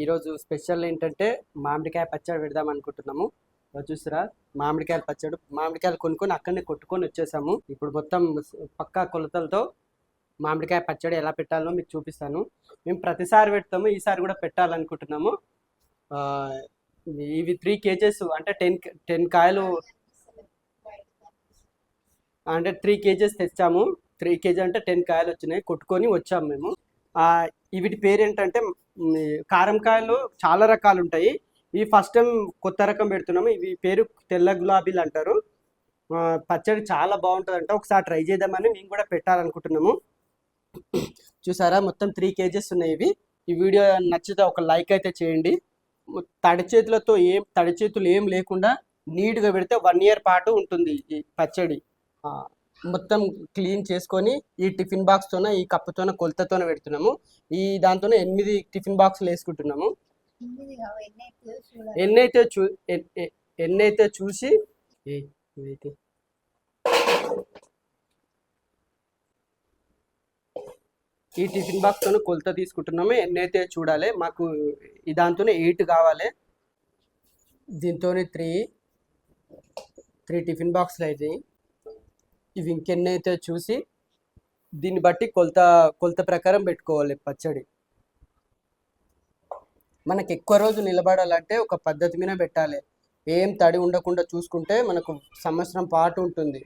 ఈరోజు స్పెషల్ ఏంటంటే మామిడికాయ పచ్చడి పెడదాం అనుకుంటున్నాము. చూసిరా చూసారా? మామిడికాయల పచ్చడి మామిడికాయలు కొనుక్కొని అక్కడనే కొట్టుకొని వచ్చేసాము. ఇప్పుడు మొత్తం పక్కా కొలతలతో మామిడికాయ పచ్చడి ఎలా పెట్టాలో మీకు చూపిస్తాను. మేము ప్రతిసారి పెడతాము ఈసారి కూడా పెట్టాలనుకుంటున్నాము. ఇవి త్రీ కేజెస్ అంటే టెన్ టెన్ కాయలు అంటే త్రీ కేజెస్ తెచ్చాము. త్రీ కేజీ అంటే టెన్ కాయలు వచ్చినాయి. కొట్టుకొని వచ్చాము మేము. వీటి పేరు ఏంటంటే కారంకాయలు కారం కాయలు చాలా రకాలు ఉంటాయి ఇవి ఫస్ట్ టైం కొత్త రకం పెడుతున్నాము. ఇవి పేరు తెల్ల గులాబీలు అంటారు. పచ్చడి చాలా బాగుంటుంది అంటే ఒకసారి ట్రై చేద్దామని మేము కూడా పెట్టాలనుకుంటున్నాము. చూసారా? మొత్తం త్రీ కేజెస్ ఉన్నాయి ఇవి. ఈ వీడియో నచ్చితే ఒక లైక్ అయితే చేయండి. తడి చేతులతో ఏం తడి చేతులు ఏం లేకుండా నీట్గా పెడితే వన్ ఇయర్ పాటు ఉంటుంది ఈ పచ్చడి. మొత్తం క్లీన్ చేసుకొని ఈ టిఫిన్ బాక్స్తోన ఈ కప్పుతోన కొలతతోన పెడుతున్నాము. ఈ దాంతోనే ఎనిమిది టిఫిన్ బాక్సులు వేసుకుంటున్నాము. ఎన్నైతే చూ ఎన్నైతే చూసి. ఈ టిఫిన్ బాక్స్ తోనే కొలత తీసుకుంటున్నాము. ఎన్నైతే చూడాలి. మాకు ఈ దాంతోనే ఎయిట్ కావాలి. దీంతోనే త్రీ త్రీ టిఫిన్ బాక్స్లు అయితే ఇవి ఇంకెన్నైతే చూసి దీన్ని బట్టి కొలత కొలత ప్రకారం పెట్టుకోవాలి పచ్చడి. మనకి ఎక్కువ రోజు నిలబడాలంటే ఒక పద్ధతి మీద పెట్టాలి. ఏం తడి ఉండకుండా చూసుకుంటే మనకు సంవత్సరం పాటు ఉంటుంది.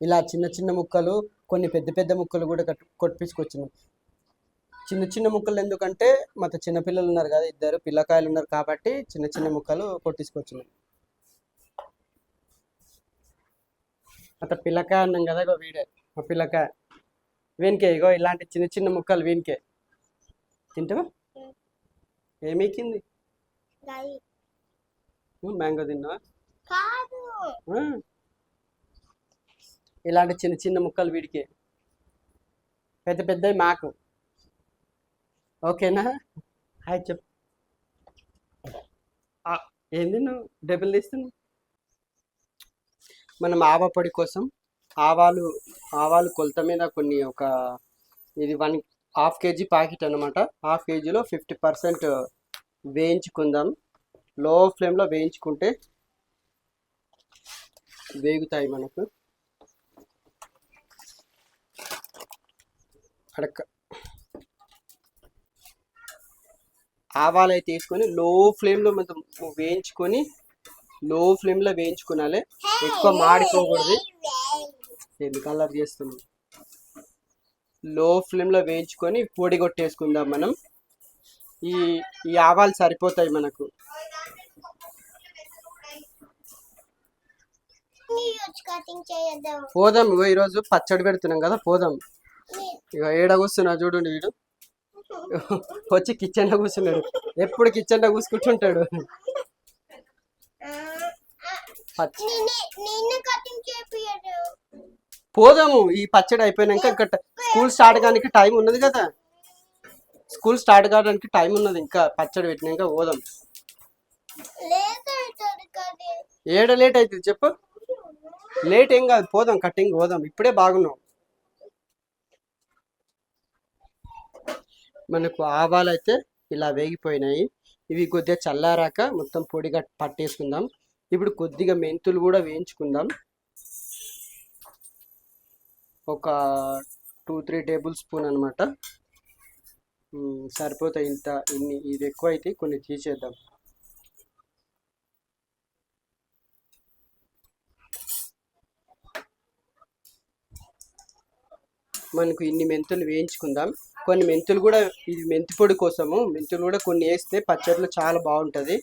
ఇలా చిన్న చిన్న ముక్కలు కొన్ని పెద్ద పెద్ద ముక్కలు కూడా కట్ కొట్టించుకొచ్చినాం చిన్న చిన్న ముక్కలు ఎందుకంటే మాతో చిన్నపిల్లలు ఉన్నారు కదా ఇద్దరు పిల్లకాయలు ఉన్నారు కాబట్టి చిన్న చిన్న ముక్కలు కొట్టించుకొచ్చినాం అత పిల్లకాయ అన్నాం కదా ఇగో వీడే మా పిల్లకాయ. వీనికే ఇగో ఇలాంటి చిన్న చిన్న ముక్కలు వీనికే. తింటావా? ఏమీకింది? మ్యాంగో తిన్నావా? కాదు. ఇలాంటి చిన్న చిన్న ముక్కలు వీడికి. పెద్ద పెద్దవి మాకు. ఓకేనా? హాయ్ చెప్ ఏంది నువ్వు డబ్బులు తీస్తున్నావు? మనం ఆవ పొడి కోసం ఆవాలు ఆవాలు కొలత మీద కొన్ని ఒక ఇది వన్ హాఫ్ కేజీ ప్యాకెట్ అనమాట హాఫ్ కేజీలో ఫిఫ్టీ పర్సెంట్ వేయించుకుందాం. లో ఫ్లేమ్లో వేయించుకుంటే వేగుతాయి మనకు. అడక ఆవాలు అయితే వేసుకొని లో ఫ్లేమ్లో మనం వేయించుకొని లో ఫ్లేమ్లో వేయించుకోనాలి ఎక్కువ మాడిపోకూడదు. ఎన్ని కలర్ చేస్తుంది. లో ఫ్లేమ్లో వేయించుకొని పొడి కొట్టేసుకుందాం మనం. ఈ ఈ ఆవాలు సరిపోతాయి మనకు. పోదాం ఇగో ఈరోజు పచ్చడి పెడుతున్నాం కదా పోదాం. ఇక ఏడ కూస్తున్నా చూడండి వీడు. వచ్చి కిచెన్లో కూర్చున్నాడు. ఎప్పుడు కిచెన్లో కూర్చుంటుంటాడు పచ్చ- నిన్ను కటింగ్ చేపియడు పోదాము ఈ పచ్చడి అయిపోయినాక ఇంకా స్కూల్ స్టార్ట్ కానికి టైం ఉన్నది కదా. స్కూల్ స్టార్ట్ కావడానికి టైం ఉన్నది ఇంకా పచ్చడి పెట్టినాక పోదాం. ఏడ లేట్ అవుతుంది చెప్పు? లేట్ ఏం కాదు పోదాం కటింగ్ పోదాం. ఇప్పుడే బాగున్నాం. మనకు ఆవాలు అయితే ఇలా వేగిపోయినాయి. ఇవి కొద్దిగా చల్లారాక మొత్తం పొడిగా పట్టేసుకుందాం. ఇప్పుడు కొద్దిగా మెంతులు కూడా వేయించుకుందాం. ఒక టూ త్రీ టేబుల్ స్పూన్ అనమాట సరిపోతాయి ఇంత ఇన్ని ఇది ఎక్కువ అయితే కొన్ని తీసేద్దాం. మనకు ఇన్ని మెంతులు వేయించుకుందాం. కొన్ని మెంతులు కూడా ఇది మెంతి పొడి కోసము. మెంతులు కూడా కొన్ని వేస్తే పచ్చడిలో చాలా బాగుంటుంది.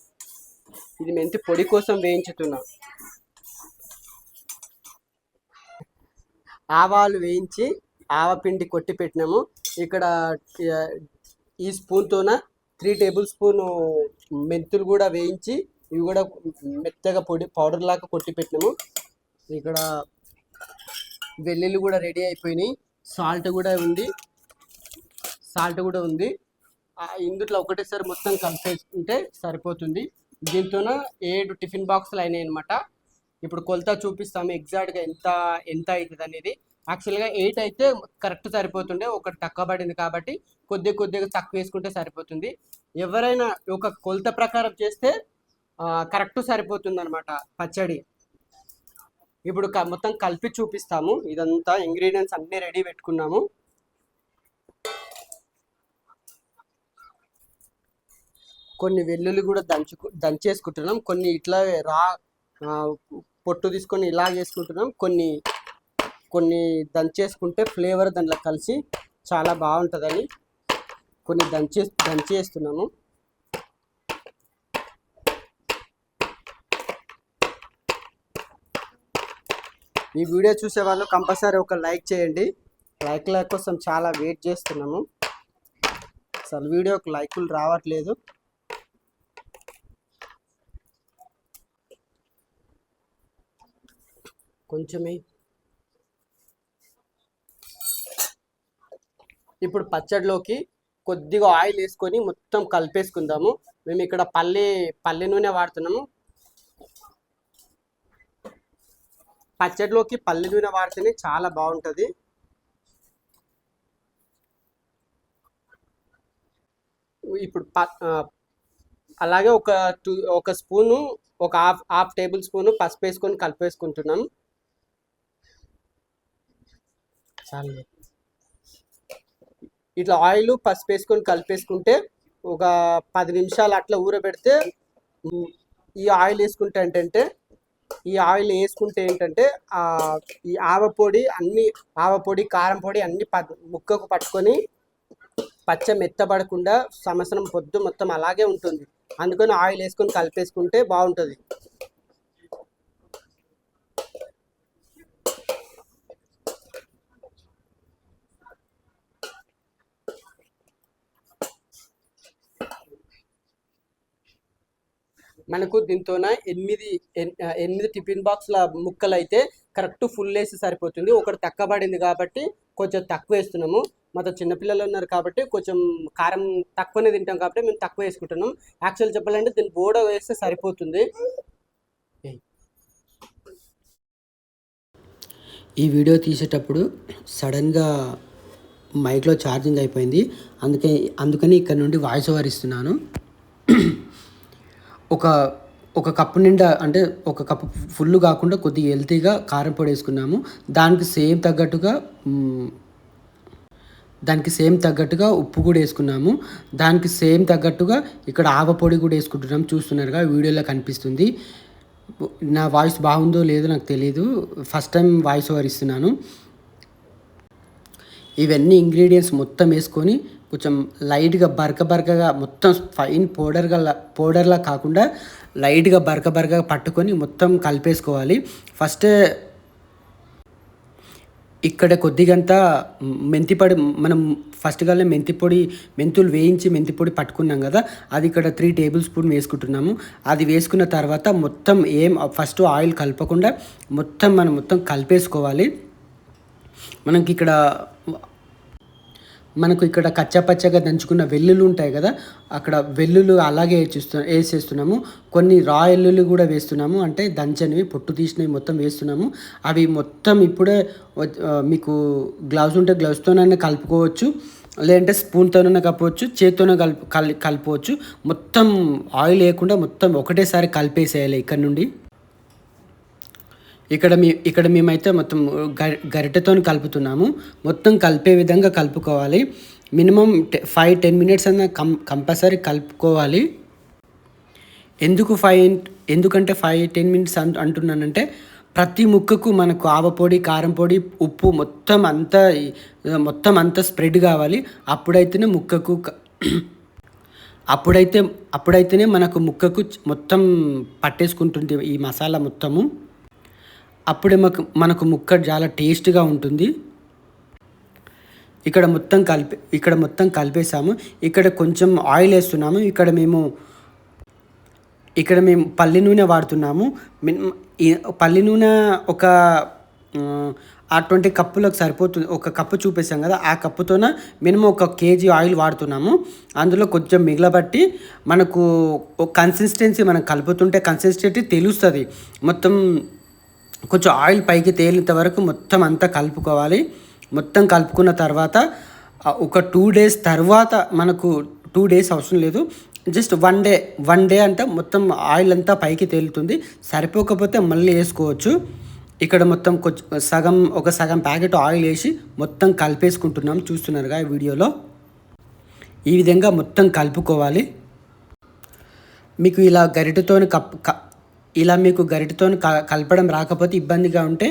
ఇది మెంతి పొడి కోసం వేయించుతున్నా. ఆవాలు వేయించి ఆవపిండి కొట్టి పెట్టినాము. ఇక్కడ ఈ స్పూన్తోన త్రీ టేబుల్ స్పూన్ మెంతులు కూడా వేయించి ఇవి కూడా మెత్తగా పొడి పౌడర్ లాగా కొట్టి పెట్టినాము. ఇక్కడ వెల్లుల్లి కూడా రెడీ అయిపోయినాయి. సాల్ట్ కూడా ఉంది. సాల్ట్ కూడా ఉంది. ఇందుట్లో ఒకటేసారి మొత్తం కలిపేసుకుంటే సరిపోతుంది. దీంతోన ఏడు టిఫిన్ బాక్సులు అయినాయి అనమాట ఇప్పుడు కొలత చూపిస్తాము ఎగ్జాక్ట్గా ఎంత ఎంత అవుతుంది అనేది. యాక్చువల్గా ఎయిట్ అయితే కరెక్ట్ సరిపోతుండే ఒకటి తక్కువ పడింది కాబట్టి కొద్ది కొద్దిగా తక్కువ వేసుకుంటే సరిపోతుంది. ఎవరైనా ఒక కొలత ప్రకారం చేస్తే కరెక్ట్ సరిపోతుంది అనమాట పచ్చడి. ఇప్పుడు క- మొత్తం కలిపి చూపిస్తాము. ఇదంతా ఇంగ్రీడియంట్స్ అన్నీ రెడీ పెట్టుకున్నాము. కొన్ని వెల్లుల్లి కూడా దంచు దంచేసుకుంటున్నాం. కొన్ని ఇట్లా రా పొట్టు తీసుకొని ఇలా చేసుకుంటున్నాం. కొన్ని కొన్ని దంచేసుకుంటే ఫ్లేవర్ దాంట్లో కలిసి చాలా బాగుంటుందని కొన్ని దంచే దంచేస్తున్నాము. ఈ వీడియో చూసే వాళ్ళు కంపల్సరీ ఒక లైక్ చేయండి. లైక్ల కోసం చాలా వెయిట్ చేస్తున్నాము. అసలు వీడియోకి లైకులు రావట్లేదు. కొంచెమే. ఇప్పుడు పచ్చడిలోకి కొద్దిగా ఆయిల్ వేసుకొని మొత్తం కలిపేసుకుందాము. మేము ఇక్కడ పల్లి పల్లి నూనె వాడుతున్నాము. పచ్చడిలోకి పల్లె నూనె వాడితేనే చాలా బాగుంటుంది. ఇప్పుడు ప- అలాగే ఒక టూ ఒక స్పూను ఒక హాఫ్ హాఫ్ టేబుల్ స్పూను పసుపు వేసుకొని కలిపేసుకుంటున్నాం ఇట్లా ఆయిల్ పసుపు వేసుకొని కలిపేసుకుంటే ఒక పది నిమిషాలు అట్లా ఊరబెడితే ఈ ఆయిల్ వేసుకుంటే ఏంటంటే ఈ ఆయిల్ వేసుకుంటే ఏంటంటే ఈ ఆవ పొడి అన్ని ఆవ పొడి కారం పొడి అన్ని ప- ముక్కకు పట్టుకొని పచ్చ మెత్తబడకుండా సంవత్సరం పొద్దు మొత్తం అలాగే ఉంటుంది. అందుకని ఆయిల్ వేసుకొని కలిపేసుకుంటే బాగుంటుంది. మనకు దీంతోన ఎనిమిది ఎనిమిది టిఫిన్ బాక్స్ల ముక్కలు అయితే కరెక్ట్ ఫుల్ వేసి సరిపోతుంది. ఒకటి తక్కువ పడింది కాబట్టి కొంచెం తక్కువ వేస్తున్నాము. మాతో చిన్నపిల్లలు ఉన్నారు కాబట్టి కొంచెం కారం తక్కువనే తింటాం కాబట్టి మేము తక్కువ వేసుకుంటున్నాం. యాక్చువల్ చెప్పాలంటే దీన్ని బోడ వేస్తే సరిపోతుంది. ఈ వీడియో తీసేటప్పుడు సడన్గా మైక్లో ఛార్జింగ్ అయిపోయింది. అందుకే అందుకని ఇక్కడ నుండి వాయిస్ ఓవర్ ఇస్తున్నాను. ఒక ఒక కప్పు నిండా అంటే ఒక కప్పు ఫుల్ కాకుండా కొద్దిగా హెల్తీగా కారం పొడి వేసుకున్నాము. దానికి సేమ్ తగ్గట్టుగా దానికి సేమ్ తగ్గట్టుగా ఉప్పు కూడా వేసుకున్నాము. దానికి సేమ్ తగ్గట్టుగా ఇక్కడ ఆవ పొడి కూడా వేసుకుంటున్నాం చూస్తున్నారుగా వీడియోలో కనిపిస్తుంది. నా వాయిస్ బాగుందో లేదో నాకు తెలియదు ఫస్ట్ టైం వాయిస్ ఓవర్ ఇస్తున్నాను. ఇవన్నీ ఇంగ్రీడియంట్స్ మొత్తం వేసుకొని కొంచెం లైట్గా బరక బరకగా మొత్తం ఫైన్ పౌడర్గా పౌడర్లా కాకుండా లైట్గా బరక బరకగా పట్టుకొని మొత్తం కలిపేసుకోవాలి. ఫస్ట్ ఇక్కడ కొద్దిగంతా మెంతి పొడి మనం ఫస్ట్ కాలే మెంతి పొడి మెంతులు వేయించి మెంతి పొడి పట్టుకున్నాం కదా అది ఇక్కడ త్రీ టేబుల్ స్పూన్ వేసుకుంటున్నాము. అది వేసుకున్న తర్వాత మొత్తం ఏం ఫస్ట్ ఆయిల్ కలపకుండా మొత్తం మనం మొత్తం కలిపేసుకోవాలి. మనకి ఇక్కడ మనకు ఇక్కడ కచ్చపచ్చగా దంచుకున్న వెల్లులు ఉంటాయి కదా అక్కడ వెల్లులు అలాగే వేసేస్తు వేసేస్తున్నాము. కొన్ని రా ఎల్లుల్లి కూడా వేస్తున్నాము. అంటే దంచనివి పొట్టు తీసినవి మొత్తం వేస్తున్నాము. అవి మొత్తం ఇప్పుడే వ- మీకు గ్లౌజ్ ఉంటే గ్లౌజ్తోనైనా కలుపుకోవచ్చు. లేదంటే స్పూన్తోనైనా కలపవచ్చు. చేత్తోనే కలుపు కల్ కలపవచ్చు మొత్తం ఆయిల్ వేయకుండా మొత్తం ఒకటేసారి కలిపేసేయాలి ఇక్కడ నుండి. ఇక్కడ మీ ఇక్కడ మేమైతే మొత్తం గ- గరిటెతో కలుపుతున్నాము. మొత్తం కలిపే విధంగా కలుపుకోవాలి. మినిమం ఫైవ్ టెన్ మినిట్స్ అన్న కం కంపల్సరీ కలుపుకోవాలి. ఎందుకు ఫైవ్ ఎందుకంటే ఫైవ్ టెన్ మినిట్స్ అంట అంటున్నానంటే ప్రతి ముక్కకు మనకు ఆవపొడి కారం పొడి ఉప్పు మొత్తం అంతా మొత్తం అంతా స్ప్రెడ్ కావాలి. అప్పుడైతేనే ముక్కకు అప్పుడైతే అప్పుడైతేనే మనకు ముక్కకు మొత్తం పట్టేసుకుంటుంది ఈ మసాలా మొత్తము. అప్పుడే మాకు మనకు ముక్క చాలా టేస్ట్గా ఉంటుంది. ఇక్కడ మొత్తం కలిపి ఇక్కడ మొత్తం కలిపేసాము ఇక్కడ కొంచెం ఆయిల్ వేస్తున్నాము. ఇక్కడ మేము ఇక్కడ మేము పల్లి నూనె వాడుతున్నాము. పల్లి నూనె ఒక ఆ, అటువంటి కప్పులకు సరిపోతుంది. ఒక కప్పు చూపిస్తాం కదా ఆ కప్పుతోన మినిమం ఒక కేజీ ఆయిల్ వాడుతున్నాము. అందులో కొంచెం మిగలబట్టి మనకు కన్సిస్టెన్సీ మనం కలుపుతుంటే కన్సిస్టెన్సీ తెలుస్తుంది. మొత్తం కొంచెం ఆయిల్ పైకి తేలినంత వరకు మొత్తం అంతా కలుపుకోవాలి. మొత్తం కలుపుకున్న తర్వాత ఒక టూ డేస్ తర్వాత మనకు టూ డేస్ అవసరం లేదు. Just one day one day అంటే మొత్తం ఆయిల్ అంతా పైకి తేలుతుంది. సరిపోకపోతే మళ్ళీ వేసుకోవచ్చు. ఇక్కడ మొత్తం కొంచెం సగం ఒక సగం ప్యాకెట్ ఆయిల్ వేసి మొత్తం కలిపేసుకుంటున్నాం చూస్తున్నారుగా ఈ వీడియోలో. ఈ విధంగా మొత్తం కలుపుకోవాలి. మీకు ఇలా గరిటెతోని కప్ ఇలా మీకు గరిటతో క- కలపడం రాకపోతే ఇబ్బందిగా ఉంటే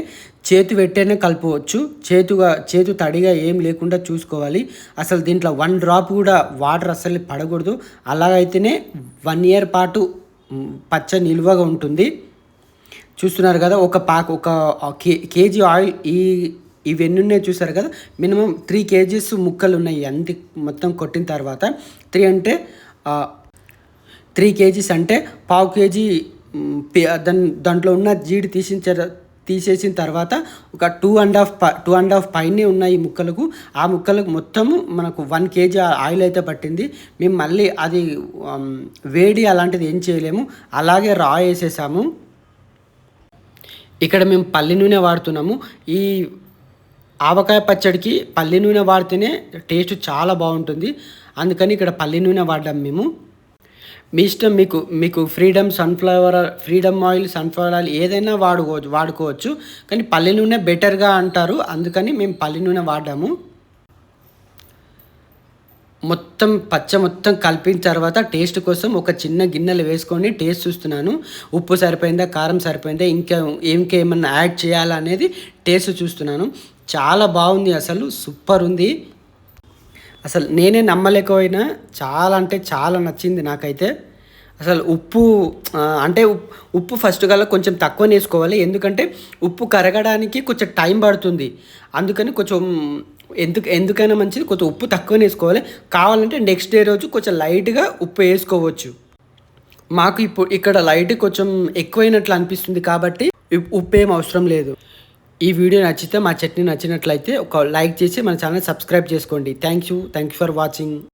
చేతి పెట్టేనే కలపవచ్చు. చేతుగా చేతు తడిగా ఏం లేకుండా చూసుకోవాలి. అసలు దీంట్లో వన్ డ్రాప్ కూడా వాటర్ అసలు పడకూడదు. అలాగైతేనే వన్ ఇయర్ పాటు పచ్చ నిల్వగా ఉంటుంది. చూస్తున్నారు కదా ఒక పాక్ ఒక కే కేజీ ఆయిల్ ఈ ఇవన్నీ ఉన్నాయి చూసారు కదా మినిమం త్రీ కేజీస్ ముక్కలు ఉన్నాయి. అంది మొత్తం కొట్టిన తర్వాత త్రీ అంటే త్రీ కేజీస్ అంటే పావు కేజీ దాని దాంట్లో ఉన్న జీడి తీసిన తీసేసిన తర్వాత ఒక two and half two and half పైనే ఉన్నాయి ఈ ముక్కలకు ఆ ముక్కలకు మొత్తము మనకు వన్ కేజీ ఆయిల్ అయితే పట్టింది. మేము మళ్ళీ అది వేడి అలాంటిది ఏం చేయలేము. అలాగే రా వేసేసాము. ఇక్కడ మేము పల్లి నూనె వాడుతున్నాము. ఈ ఆవకాయ పచ్చడికి పల్లి నూనె వాడితేనే టేస్ట్ చాలా బాగుంటుంది. అందుకని ఇక్కడ పల్లి నూనె వాడ్డాం మేము. మీ ఇష్టం మీకు మీకు Freedom sunflower Freedom oil sunflower oil ఏదైనా వాడుకోవచ్చు వాడుకోవచ్చు. కానీ పల్లి నూనె బెటర్గా అంటారు. అందుకని మేము పల్లి నూనె వాడాము. మొత్తం పచ్చ మొత్తం కలిపిన తర్వాత టేస్ట్ కోసం ఒక చిన్న గిన్నెలు వేసుకొని టేస్ట్ చూస్తున్నాను. ఉప్పు సరిపోయిందా కారం సరిపోయిందా ఇంకా ఇంకేమన్నా యాడ్ చేయాలా అనేది టేస్ట్ చూస్తున్నాను. చాలా బాగుంది అసలు. సూపర్ ఉంది. అసలు నేనే నమ్మలేకపోయినా చాలా అంటే చాలా నచ్చింది నాకైతే. అసలు ఉప్పు అంటే ఉప్పు ఫస్ట్ కల్లా కొంచెం తక్కువ వేసుకోవాలి ఎందుకంటే ఉప్పు కరగడానికి కొంచెం టైం పడుతుంది. అందుకని కొంచెం ఎందుకు ఎందుకైనా మంచిది కొంచెం ఉప్పు తక్కువ వేసుకోవాలి కావాలంటే నెక్స్ట్ డే రోజు కొంచెం లైట్గా ఉప్పు వేసుకోవచ్చు. మాకు ఇప్పుడు ఇక్కడ లైట్ కొంచెం ఎక్కువైనట్లు అనిపిస్తుంది కాబట్టి ఉప్- ఉప్పు ఏం అవసరం లేదు. ఈ వీడియో నచ్చితే మా చట్నీ నచ్చినట్లయితే ఒక లైక్ చేసి మన ఛానల్ సబ్స్క్రైబ్ చేసుకోండి. Thank you thank you for watching